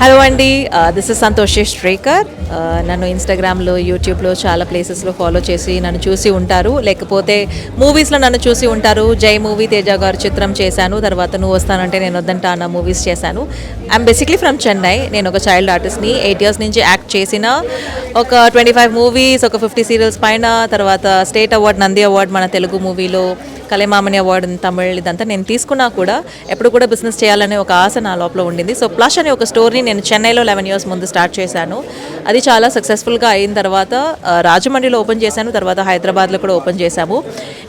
Hello అండి this is Santosh Srikar నన్ను ఇన్స్టాగ్రామ్లో యూట్యూబ్లో చాలా ప్లేసెస్లో ఫాలో చేసి నన్ను చూసి ఉంటారు. లేకపోతే మూవీస్లో నన్ను చూసి ఉంటారు. జై మూవీ తేజ గారు చిత్రం చేశాను. తర్వాత నువ్వు వస్తానంటే నేను వద్దంటా అన్న మూవీస్ చేశాను. ఐఎమ్ బేసిక్లీ ఫ్రమ్ చెన్నై నేను ఒక చైల్డ్ ఆర్టిస్ట్ని ఎయిట్ ఇయర్స్ నుంచి యాక్ట్ చేసిన ఒక ట్వంటీ ఫైవ్ మూవీస్ ఒక ఫిఫ్టీ సీరియల్స్ పైన తర్వాత స్టేట్ అవార్డ్ నంది అవార్డ్ మన తెలుగు మూవీలో కలైమామని అవార్డు తమిళ్ ఇదంతా నేను తీసుకున్నా కూడా ఎప్పుడు కూడా బిజినెస్ చేయాలనే ఒక ఆశ నా లోపల ఉండింది. సో ప్లస్ అనే ఒక స్టోరీని నేను చెన్నైలో లెవెన్ ఇయర్స్ ముందు స్టార్ట్ చేశాను. అది చాలా సక్సెస్ఫుల్గా అయిన తర్వాత రాజమండ్రిలో ఓపెన్ చేశాను. తర్వాత హైదరాబాద్లో కూడా ఓపెన్ చేశాము.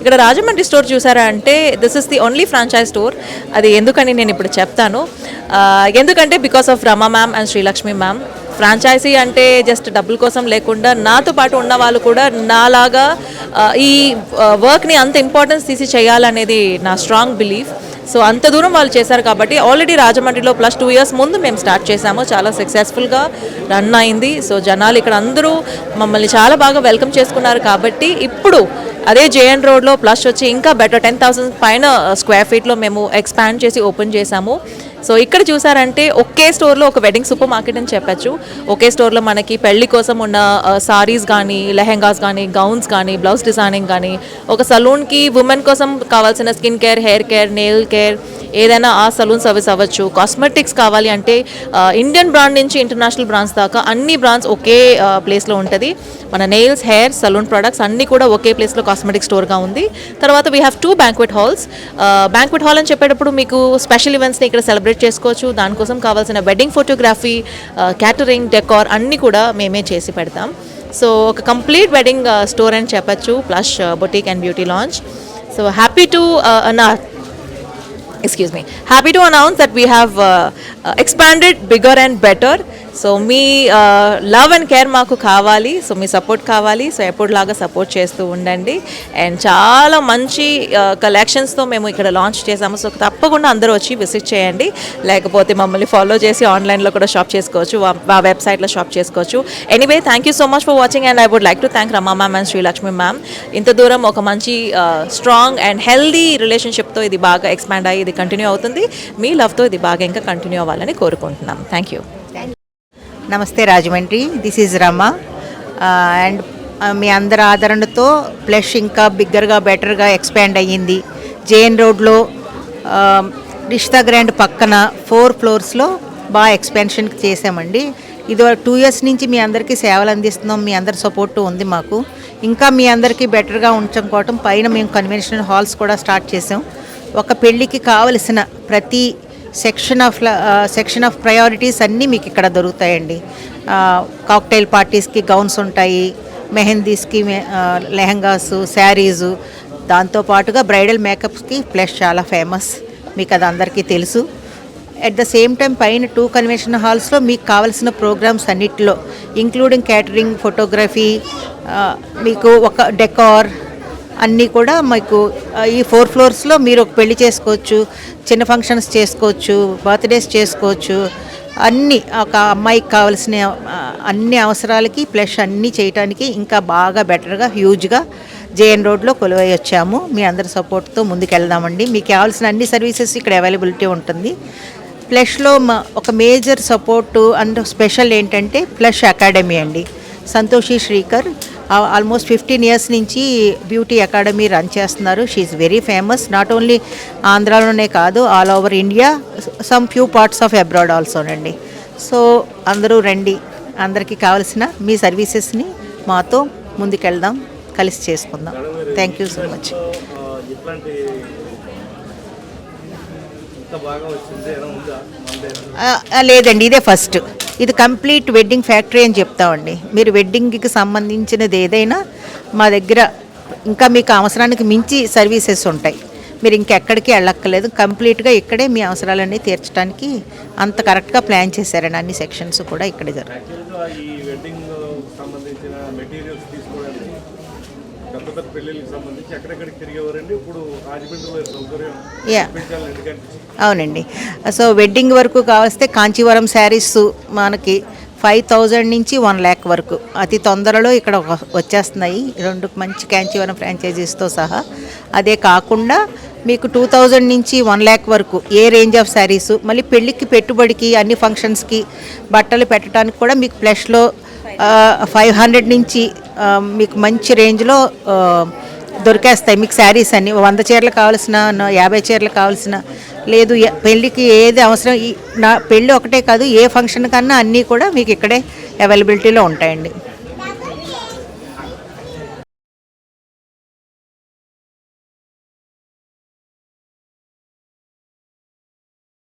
ఇక్కడ రాజమండ్రి స్టోర్ చూసారా అంటే this is the only franchise store అది ఎందుకని నేను ఇప్పుడు చెప్తాను. ఎందుకంటే because of Rama ma'am and Srilakshmi ma'am franchise అంటే జస్ట్ డబ్బుల కోసం లేకుండా నాతో పాటు ఉన్న వాళ్ళు కూడా నాలాగా ఈ వర్క్ని అంత ఇంపార్టెన్స్ తీసి చేయాలనేది నా స్ట్రాంగ్ బిలీఫ్ సో అంత దూరం వాళ్ళు చేశారు కాబట్టి ఆల్రెడీ రాజమండ్రిలో ప్లస్ టూ ఇయర్స్ ముందు మేము స్టార్ట్ చేశాము. చాలా సక్సెస్ఫుల్గా రన్ అయింది. సో జనాలు ఇక్కడ అందరూ మమ్మల్ని చాలా బాగా వెల్కమ్ చేసుకున్నారు కాబట్టి ఇప్పుడు అదే జేఎన్ రోడ్లో ప్లస్ వచ్చి ఇంకా బెటర్ టెన్ థౌసండ్ పైన uh, స్క్వేర్ ఫీట్లో మేము ఎక్స్పాండ్ చేసి ఓపెన్ చేశాము. సో ఇక్కడ చూసారంటే ఒకే స్టోర్లో ఒక వెడ్డింగ్ సూపర్ మార్కెట్ అని చెప్పచ్చు. ఒకే స్టోర్లో మనకి పెళ్ళి కోసం ఉన్న సారీస్ కానీ లెహెంగాస్ కానీ గౌన్స్ కానీ బ్లౌజ్ డిజైనింగ్ కానీ ఒక సలూన్కి ఉమెన్ కోసం కావాల్సిన skin care hair care nail care ఏదైనా ఆ సలూన్ సర్వీస్ అవ్వచ్చు. కాస్మెటిక్స్ కావాలి అంటే ఇండియన్ బ్రాండ్ నుంచి ఇంటర్నేషనల్ బ్రాండ్స్ దాకా అన్ని బ్రాండ్స్ ఒకే ప్లేస్లో ఉంటుంది. మన నెయిల్స్ హెయిర్ సలూన్ ప్రొడక్ట్స్ అన్నీ కూడా ఒకే ప్లేస్లో కాస్మెటిక్ స్టోర్గా ఉంది. తర్వాత we have two banquet halls banquet hall అని చెప్పేటప్పుడు మీకు స్పెషల్ ఈవెంట్స్ని ఇక్కడ సెలబ్రేట్ చేసుకోవచ్చు. దానికోసం కావాల్సిన వెడ్డింగ్ ఫోటోగ్రఫీ క్యాటరింగ్ డెకార్ అన్నీ కూడా మేమే చేసి పెడతాం. సో ఒక కంప్లీట్ వెడ్డింగ్ స్టోర్ అని చెప్పచ్చు. Plus boutique and beauty launch so happy to నా excuse me happy to announce that we have uh, expanded bigger and better so me love and care మాకు కావాలి. సో మీ support కావాలి. So ఎప్పుడులాగా support చేస్తూ ఉండండి. అండ్ చాలా మంచి uh, కలెక్షన్స్తో మేము ఇక్కడ లాంచ్ చేసాము సో తప్పకుండా అందరూ వచ్చి విజిట్ చేయండి. లేకపోతే మమ్మల్ని ఫాలో చేసి ఆన్లైన్లో కూడా షాప్ చేసుకోవచ్చు. మా వెబ్సైట్లో షాప్ చేసుకోవచ్చు. Anyway thank you so much for watching and I would like to thank Rama ma'am and Srilakshmi ma'am ఇంత దూరం ఒక మంచి స్ట్రాంగ్ అండ్ హెల్దీ రిలేషన్షిప్తో ఇది బాగా ఎక్స్పాండ్ అయ్యి ఇది కంటిన్యూ అవుతుంది. మీ లవ్తో ఇది బాగా ఇంకా కంటిన్యూ అవ్వాలి. చేసుకోవాలని కోరుకుంటున్నాం. థ్యాంక్ యూ నమస్తే Rajahmundry. This is Rama and మీ అందరి ఆదరణతో ప్లస్ ఇంకా బిగ్గర్గా బెటర్గా ఎక్స్పాండ్ అయ్యింది. జేఎన్ రోడ్లో um, రిష్తా గ్రాండ్ పక్కన ఫోర్ ఫ్లోర్స్లో బాగా ఎక్స్పాన్షన్ చేసామండి ఇది టూ ఇయర్స్ నుంచి మీ అందరికీ సేవలు అందిస్తున్నాం. మీ అందరి సపోర్ట్ ఉంది మాకు. ఇంకా మీ అందరికీ బెటర్గా ఉంచడం కోసం పైన మేము కన్వెన్షన్ హాల్స్ కూడా స్టార్ట్ చేసాం ఒక పెళ్ళికి కావలసిన ప్రతి section of section of priorities అన్నీ మీకు ఇక్కడ దొరుకుతాయండి. కాక్టైల్ పార్టీస్కి గౌన్స్ ఉంటాయి మెహందీస్కి లెహంగాస్ శారీసు. దాంతోపాటుగా బ్రైడల్ మేకప్స్కి ప్లస్ చాలా ఫేమస్. మీకు అది అందరికీ తెలుసు. అట్ ద సేమ్ టైం పైన టూ కన్వెన్షన్ హాల్స్లో మీకు కావాల్సిన ప్రోగ్రామ్స్ అన్నిటిలో ఇంక్లూడింగ్ క్యాటరింగ్ ఫోటోగ్రఫీ మీకు ఒక డెకార్ అన్నీ కూడా మీకు ఈ ఫోర్ ఫ్లోర్స్లో మీరు ఒక పెళ్ళి చేసుకోవచ్చు చిన్న ఫంక్షన్స్ చేసుకోవచ్చు బర్త్డేస్ చేసుకోవచ్చు. అన్నీ ఒక అమ్మాయికి కావాల్సిన అన్ని అవసరాలకి ప్లస్ అన్నీ చేయటానికి ఇంకా బాగా బెటర్గా హ్యూజ్గా జేఎన్ రోడ్లో కొలువై వచ్చాము. మీ అందరి సపోర్ట్తో ముందుకెళ్దామండి. మీకు కావాల్సిన అన్ని సర్వీసెస్ ఇక్కడ అవైలబిలిటీ ఉంటుంది. ప్లస్లో మా ఒక మేజర్ సపోర్టు అండ్ స్పెషల్ ఏంటంటే ప్లస్ అకాడమీ అండి. Santoshi Srikar almost fifteen years నుంచి బ్యూటీ అకాడమీ రన్ చేస్తున్నారు. She's very famous not only ఆంధ్రాలోనే కాదు all over India some few parts of abroad ఆల్సోనండి so అందరూ రండి. అందరికీ కావాల్సిన మీ సర్వీసెస్ని మాతో ముందుకెళ్దాం. కలిసి చేసుకుందాం. థ్యాంక్ యూ సో మచ్ లేదండి ఇదే ఫస్ట్ ఇది కంప్లీట్ వెడ్డింగ్ ఫ్యాక్టరీ అని చెప్తామండి. మీరు వెడ్డింగ్కి సంబంధించినది ఏదైనా మా దగ్గర ఇంకా మీకు అవసరానికి మించి సర్వీసెస్ ఉంటాయి. మీరు ఇంకెక్కడికి వెళ్ళక్కర్లేదు. కంప్లీట్గా ఇక్కడే మీ అవసరాలన్నీ తీర్చడానికి అంత కరెక్ట్గా ప్లాన్ చేశారండి. అన్ని సెక్షన్స్ కూడా ఇక్కడే జరుగుతాయి. పెద్ద సంబంధించి ఎక్కడెక్కడికి తిరిగేవారండి? ఇప్పుడు రాజమండ్రిలో సౌకర్యం యా. అవునండి. సో వెడ్డింగ్ వరకు కావలిస్తే కాంచీవరం శారీస్ మనకి ఫైవ్ థౌజండ్ నుంచి వన్ ల్యాక్ వరకు. అతి తొందరలో ఇక్కడ వచ్చేస్తున్నాయి. రెండు మంచి క్యాంచీవరం ఫ్రాంచైజీస్తో సహా. అదే కాకుండా మీకు టూ థౌజండ్ నుంచి వన్ ల్యాక్ వరకు ఏ రేంజ్ ఆఫ్ శారీస్ మళ్ళీ పెళ్ళికి పెట్టుబడికి అన్ని ఫంక్షన్స్కి బట్టలు పెట్టడానికి కూడా మీకు ప్లస్లో ఫైవ్ హండ్రెడ్ నుంచి మీకు మంచి రేంజ్లో దొరికేస్తాయి. మీకు శారీస్ అన్ని. వంద చీరలు కావాల్సిన యాభై చీరలు కావాల్సిన లేదు పెళ్ళికి ఏది అవసరం నా పెళ్ళి ఒకటే కాదు ఏ ఫంక్షన్ కన్నా అన్నీ కూడా మీకు ఇక్కడే అవైలబిలిటీలో ఉంటాయండి.